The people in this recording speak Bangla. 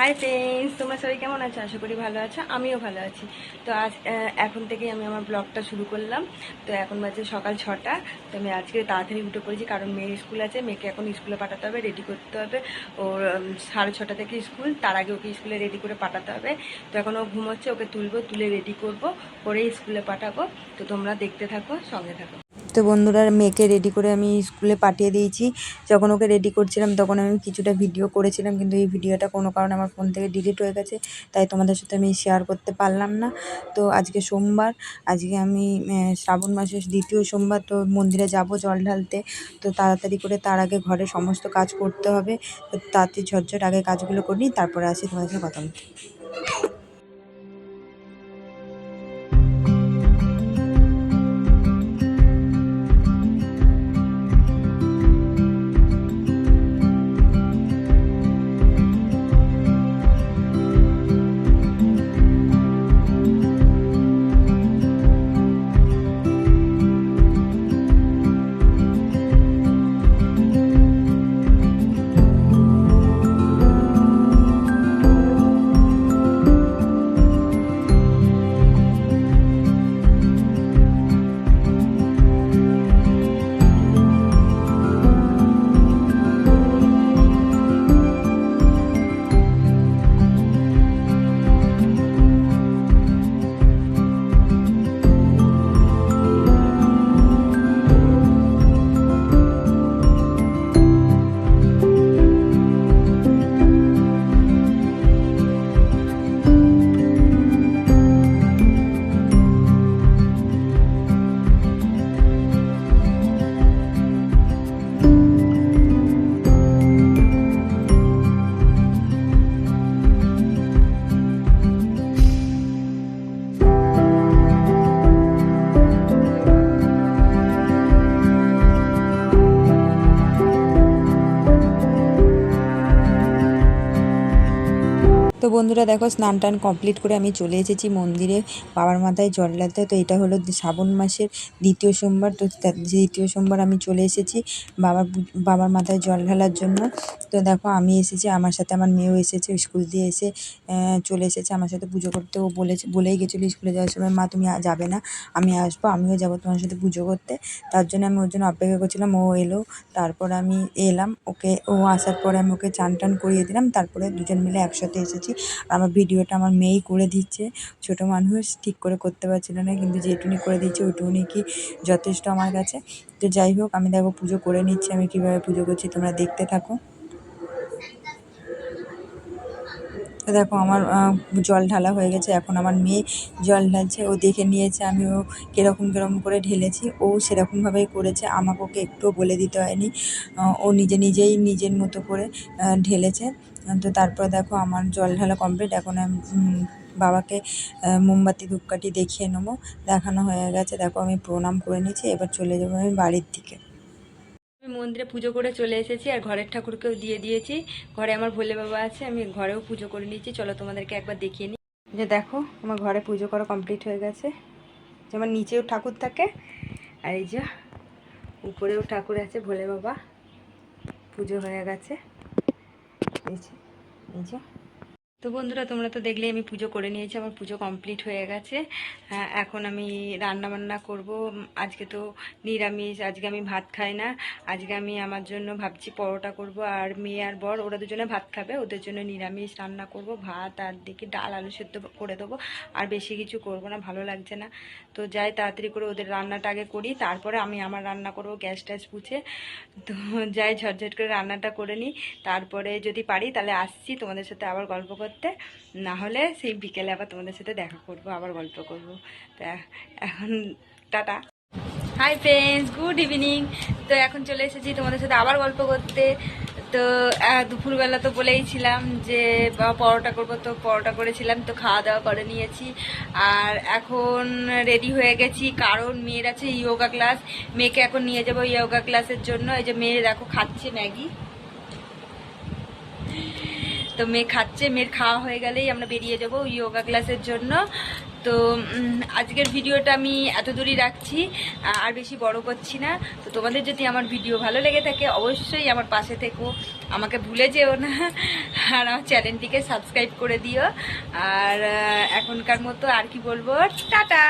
হাই ফ্রেন্ডস তোমরা সবাই কেমন আছো? আশা করি ভালো আছো। আমিও ভালো আছি। তো আজ এখন থেকেই আমি আমার ব্লগটা শুরু করলাম। তো এখন বাজে সকাল ছটা। তো আমি আজকে তাড়াতাড়ি উঠে পড়েছি কারণ মেয়ের স্কুল আছে। মেয়েকে এখন স্কুলে পাঠাতে হবে রেডি করতে হবে। ওর সাড়ে ছটা থেকে স্কুল। তার আগে ওকে স্কুলে রেডি করে পাঠাতে হবে। তো এখন ও ঘুমোচ্ছে, ওকে তুলবো, তুলে রেডি করব করে স্কুলে পাঠাবো। তো তোমরা দেখতে থাকো, সঙ্গে থাকো। তো বন্ধুরা মেয়েকে রেডি করে আমি স্কুলে পাঠিয়ে দিয়েছি। যখন ওকে রেডি করছিলাম তখন আমি কিছুটা ভিডিও করেছিলাম, কিন্তু এই ভিডিওটা কোনো কারণে আমার ফোন থেকে ডিলিট হয়ে গেছে, তাই তোমাদের সাথে আমি শেয়ার করতে পারলাম না। তো আজকে সোমবার, আজকে আমি শ্রাবণ মাসের দ্বিতীয় সোমবার, তো মন্দিরে যাব জল ঢালতে। তো তাড়াতাড়ি করে তার আগে ঘরে সমস্ত কাজ করতে হবে। তো তাড়াতাড়ি ঝটঝট আগে কাজগুলো করি তারপরে আসি তোমাদের সাথে কথা তো বন্ধুরা দেখো স্নান টান কমপ্লিট করে আমি চলে এসেছি মন্দিরে। বাবার মাথায় জল ঢালতে। তো এটা হলো শ্রাবণ মাসের দ্বিতীয় সোমবার। তো দ্বিতীয় সোমবার আমি চলে এসেছি বাবার বাবার মাথায় জল ঢালার জন্য। তো দেখো আমি এসেছি, আমার সাথে আমার মেয়েও এসেছে, স্কুল দিয়ে এসে চলে এসেছে। আমার সাথে পুজো করতে। ও বলেছে বলেই গেছিল স্কুলে যাওয়ার সময়, মা, তুমি যাবে না। আমি আসব, আমিও যাব তোমার সাথে পুজো করতে। তার জন্য আমি ওর জন্য অপেক্ষা করছিলাম। ও এলো। তারপর আমি এলাম। ওকে ও আসার পরে আমি ওকে চান টান করিয়ে দিলাম। তারপরে দুজন মিলে একসাথে এসেছি। আমার ভিডিওটা আমার মেয়েই করে দিচ্ছে। ছোট মানুষ ঠিক করে করতে পারছিল না, কিন্তু যেটুনি করে দিচ্ছে ওইটুকুনি কি যথেষ্ট আমার কাছে। তো যাই হোক, আমি দেখো পুজো করে নিচ্ছি, আমি কীভাবে পুজো করছি তোমরা দেখতে থাকো। তো দেখো আমার জল ঢালা হয়ে গেছে, এখন আমার মেয়ে জল ঢালছে, ও দেখে নিয়েছে আমি ও কীরকম কীরকম করে ঢেলেছি, ও সেরকমভাবেই করেছে, আমাকে ওকে একটুও বলে দিতে হয়নি ও নিজে নিজেই নিজের মতো করে ঢেলেছে, তো তারপর দেখো আমার জল ঢালা কমপ্লিট এখন আমি বাবাকে মোমবাতি ধূপকাঠি দেখিয়ে নেব, দেখানো হয়ে গেছে, দেখো আমি প্রণাম করে নিয়েছি এবার চলে যাব আমি বাড়ির দিকে। মন্দিরে পুজো করে চলে এসেছি আর ঘরের ঠাকুরকেও দিয়ে দিয়েছি। ঘরে আমার ভোলে বাবা আছে, আমি ঘরেও পুজো করে নিয়েছি চলো তোমাদেরকে একবার দেখিয়ে নিই। যে দেখো, আমার ঘরে পুজো করা কমপ্লিট হয়ে গেছে। যে আমার নিচেও ঠাকুর থাকে, আর এই যে উপরেও ঠাকুর আছে, ভোলে বাবা। পুজো হয়ে গেছে। এই যে। তো বন্ধুরা, তোমরা তো দেখলে আমি পুজো করে নিয়েছি, আমার পুজো কমপ্লিট হয়ে গেছে। এখন আমি রান্না বান্না করব আজকে তো নিরামিষ, আজকে আমি ভাত খাই না। আজকে আমি আমার জন্য ভাবছি পরোটা করব আর মেয়ে আর বর, ওরা দুজনে ভাত খাবে, ওদের জন্য নিরামিষ রান্না করব, ভাত আর দেখি ডাল, আলু সেদ্ধ করে দেবো। আর বেশি কিছু করব না, ভালো লাগছে না। তো যাই, তাড়াতাড়ি করে ওদের রান্নাটা আগে করি, তারপরে আমি আমার রান্না করব, গ্যাস ট্যাস পুছে। তো যাই, ঝটঝট করে রান্নাটা করে নিই। তারপরে যদি পারি, তাহলে আসছি, তোমাদের সাথে আবার গল্প করতে। না হলে সেই বিকেলে আবার তোমাদের সাথে দেখা করব, আবার গল্প করব। তা এখন tata. Hi friends good evening তো এখন চলে এসেছি তোমাদের সাথে আবার গল্প করতে। তো দুপুরবেলা তো বলেইছিলাম যে পরোটা করব, তো পরোটা করেছিলাম, তো খাওয়া দাওয়া করে নিয়েছি। আর এখন রেডি হয়ে গেছি, কারণ মেয়ের আছে ইয়োগা ক্লাস মেয়েকে এখন নিয়ে যাব ইয়োগা ক্লাসের জন্য। এই যে মেয়ে দেখো খাচ্ছে ম্যাগি। তো মেয়ে খাচ্ছে, মেয়ের খাওয়া হয়ে গেলেই আমরা বেরিয়ে যাব ইয়োগা ক্লাসের জন্য। তো আজকের ভিডিওটা আমি এত দূরই রাখছি আর বেশি বড় করছি না। তো তোমাদের যদি আমার ভিডিও ভালো লেগে থাকে, অবশ্যই আমার পাশে থেকো। আমাকে ভুলে যেও না। আর আমার চ্যানেলটিকে সাবস্ক্রাইব করে দিও। আর এখনকার মতো আর কি বলব? টাটা!